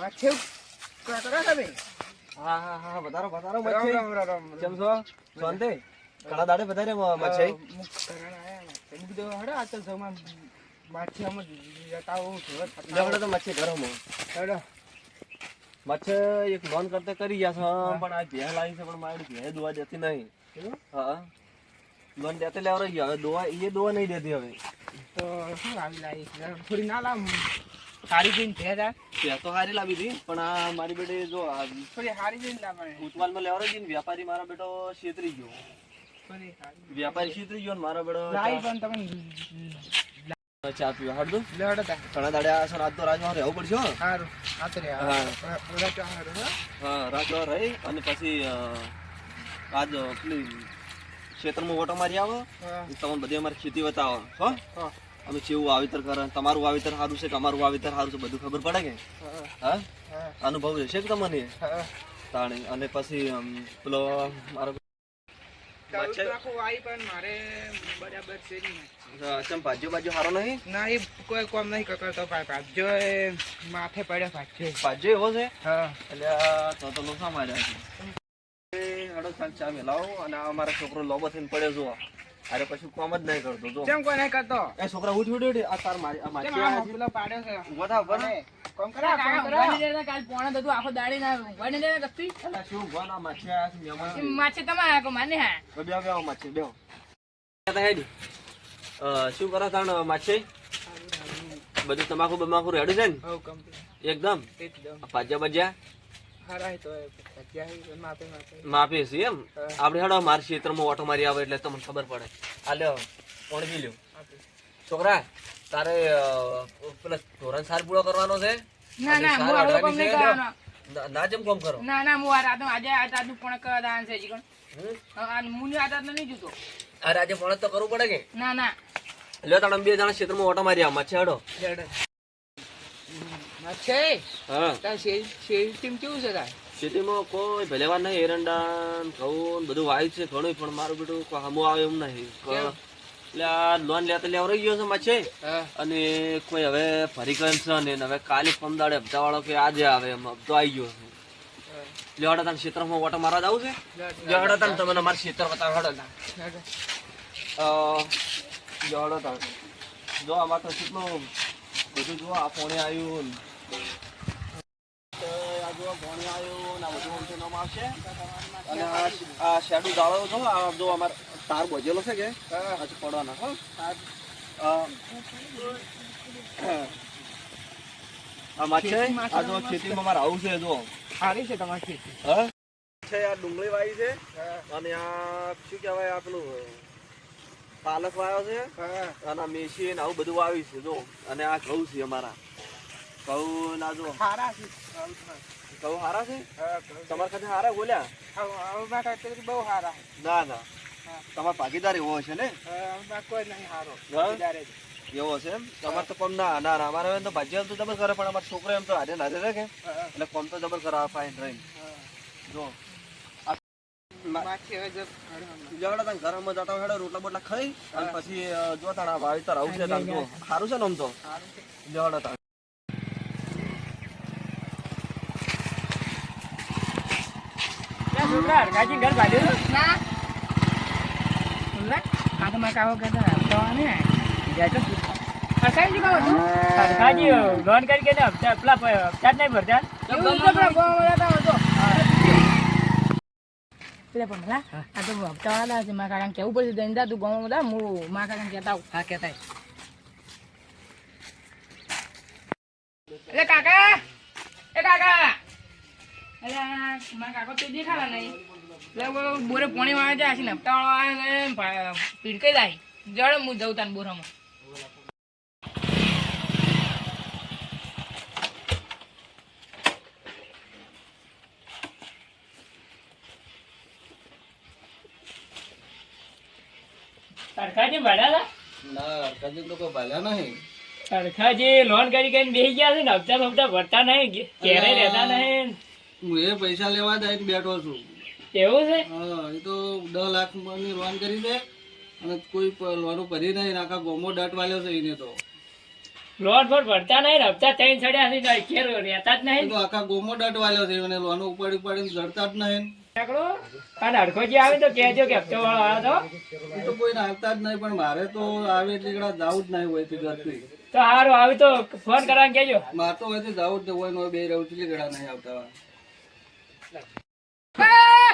માછે કરો તમે? હા હા હા વધારો વધારો મચ્છી રામ રામ રામ કેમ છો? શાંતિ? ઘણા દાડે વધારે મચ્છી કરણ આયા ને. તમે કીધું આ તો જમા માછી આમ જતા હું સુરત તો મચ્છી ઘરો માં હડો. મચ્છી એક લોન કરતા કરી ગયા છે પણ આ ભેહ લાવી છે પણ મારી ભેહ દોવા દેતી નહીં. હા. લોન દેતે ગયા હવે દોવા એ દોવા નહીં દેતી હવે. તો શું આવી લાવી? થોડી ના લાવ. સારી જઈને ભેગા ભેહ તો સારી લાવી હતી પણ આ મારી બેટી જો થોડી સારી જઈને લાવવાની. ઉતવાલમાં લેવડે જઈને વ્યાપારી મારો બેટો છેતરી ગયો. વ્યાપારી છેતરી ગયો ને મારો બેટો લાઈ પણ તમે ચા પીવા. હાડું લેવડો તા ઘણા દાડે આ છે રાત તો રાજમાં રહેવું પડશે હો. સારું આ તો રે હા. હો રહી અને પછી આજ પેલી ક્ષેત્રમાં ઓટો મારી આવો તમને બધી અમારી ખેતી બતાવો હો. હા. અમે કેવું વાવેતર કરે તમારું વાવેતર સારું છે કે અમારું વાવેતર સારું છે બધું ખબર પડે કે? હા. અનુભવ રહેશે કે તમને? તાણે અને પછી પેલો મારો છે માથે પડ્યો ભાજો ભાજ્યો એવો છે? એટલે તો લોસા માર્યા છે. ચા મેલાવો અને અમારા છોકરો લોબો થઈને પડ્યો જો અરે પછી કોમ જ નહીં કરતો જો. કેમ કોઈ નહીં કરતો? એ છોકરા ઉઠ ઉઠ. આ તાર મારી આ કેમ આ પેલો પાડ્યો છે? ઊભો બને કોમ કરા કોમ કરા. કોમ કરો કાલ પોણા દતું આખો દાડી ના નહીં દેતા કશું. અલા, શું ઊભા ના આ છે. માછે તમારા કો માને હા? બેહો, બે બેહો, માછી, બે કહેતા હેડી. અ, શું કરો તાણ માછી? બધું તમાકુ બમાકુ રેડી છે ને? એકદમ? એકદમ. તો ભજીયા? માપે માપે માપી છે એમ. આપણે હેડો મારા ક્ષેત્રમાં ઓટો મારી આવે એટલે તમને ખબર પડે. આ લ્યો ઓણગી લ્યો. છોકરા તારે પેલા ધોરણ સાર પૂરો કરવાનો છે? ના ના હું સારા કોમ નહીં કરવાનો. ના- ના જેમ કોમ કરો. ના ના હું આ રાત આજે આ રાત પણ કરવા દાન છે જીગણ. હું આ રાત નહીં જુતો. અરે આજે ફોન તો કરવું પડે કે? ના ના. લ્યો તાણે બે જણા ક્ષેત્રમાં ઓટો મારી આવ માછી હેડો. છે હા. તાર શેર શેર ટીમ કેવું છે તાર? ખેતીમાં કોઈ ભલેવાર નહીં એરંડા ઘઉં બધું વાવ્યું છે ઘણું પણ મારું બેટું હમું આવે એમ નહીં. એટલે આ લોન લેતા લેવા રહી ગયો છે માછે અને કોઈ હવે ફરી કરે છે ને હવે કાલે પમદાડે હપ્તા વાળો કે આજે આવે એમ હપ્તો આવી ગયો છે. લેવાડા તાર ક્ષેત્રમાં ઓટો મારવા જવું છે? લેવાડા તાર તમને મારા ક્ષેત્ર બતાવો હેડો તાર. લેવાડો તાર જો આમાં તો કેટલું બધું જો આ ફોણે આવ્યું આ જો પોણે આવ્યું ને આ બધું નામ આવશે અને આ આ શેડું દાળો છો આ જો અમાર તાર બજેલો છે કે આ પડવાના હો. આ આ માછે આ જો ખેતીમાં મારે આવું છે જો સારી છે તમારી ખેતી. હા? છે આ ડુંગળી વાવી છે અને આ શું કહેવાય આ પેલું પાલક વાવ્યો છે અને આ ને આવું બધું વાવ્યું છે જો. અને આ ઘઉં છે અમારા. ઘઉં ના જો. સારા છે. ઘઉં સારા છે? તમારા ખાતે હારા બોલ્યા? બહુ સારા ના ના. તમાર ભાગીદાર એવો છે ને? કોઈ નહીં સારો હા? વધારે જ. એવો છે એમ? તમારે તો કોમ ના ના ના. અમારે એમ તો ભાજી તો જબર કરે પણ અમારા છોકરો એમ તો હારે નારે રહે કે? એટલે કોમ તો જબર કરાવે ફાઈન રહીને જો. હવે તને ઘરમાં જતા હેડો રોટલા બોટલા ખાઈ અને પછી જો તાણા વાવેતર આવું છે તાણ સારું છે ને આમ તો? સારું છે. જવડા તાણ. ત્યાં છોકરા ઘર છોકરા, આ તો મારા ને. જાય? લોન કરી કે હપ્તા પેલા હપ્તા જ નહીં ભરતા. પેલા હતો. પેલા ભમલા, આ તો હપ્તા છે મારા કાકાને કહેવું પડશે દઈને તું ગામમાં જા, હું મારા કાકાને કહેતા આવું. હા કહેતા એટલે કાકા એ કાકા એટલે મારા કાકો તો દેખાડા નહીં. એટલે બોરે પોણી વાળા જાય છે ને હપ્તા વાળા પીડકાઈ જાય જળ હું જઉં તાન બોરામાં. હરખાજી ભર્યા ના કદી તો કોઈ ભાલ્યા નહીં. હતા લોન કરી કરીને બેસી ગયા છે ને હપ્તા હપ્તા ભરતા નહીં ક્યારે રહેતા નહીં હું એ પૈસા લેવા દઈને બેઠો છું. એવું છે? હા એ તો દસ લાખની લોન કરી દે અને કોઈ લોન ભરી નહીં આખા ગોમો દટ વાલ્યો છે એને તો. લોન પર ભરતા નહીં હપ્તા ત્રણ ચડ્યા છે રહેતા જ નહીં તો આખા ગોમો ડટ વાલ્યો છે એને લોન ઉપાડી ઉપાડીને જડતા જ નહીં આવે તો કહેજો કે હપ્તો વાળો આવ્યો એ તો કોઈ આવતા જ નહીં પણ મારે તો આવે એટલે કડા જ નહીં હોય તો ઘરથી. તો તો સારું આવી તો ફોન કરવાનું કહેજો. મારે તો હોય તો જાવું જ હોય ને બે રહું છું એટલે નહીં આવતા. આ!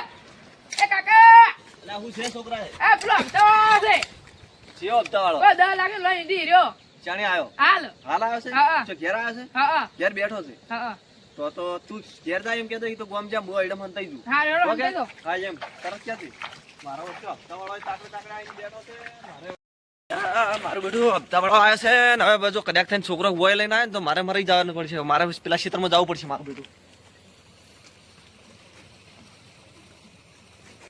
એ કાકા! એટલે હું છે છોકરા આ પેલો હપ્તો છે. ચિયો હપ્તાવાળો ઓ દસ લાખ લઈ દીધી રહ્યો. ચાણે આવ્યો હાલ. હાલ આવ્યો છે? હા, હા. જો ઘેર હા હા. ઘેર બેઠો છે? તો તો તું ઘેર જાય એમ કહેતો તો ગોમ જા બો એડમ હંતાઈ દઉં. હા ઓકે? સમજાઈ દો. હા એમ. તરત ક્યાંથી? મારો વચ્ચે હપ્તાવાળો તાકડે તાકડે આવીને બેઠો છે. મારે મારું બેટું હપ્તાવાળો આવ્યો છે ને હવે જો કદાચ થઈને છોકરો હોય લઈને આવે ને તો મારે મરી જવાનું પડશે. મારે પેલા ક્ષેત્રમાં જવું પડશે મારું બેટું.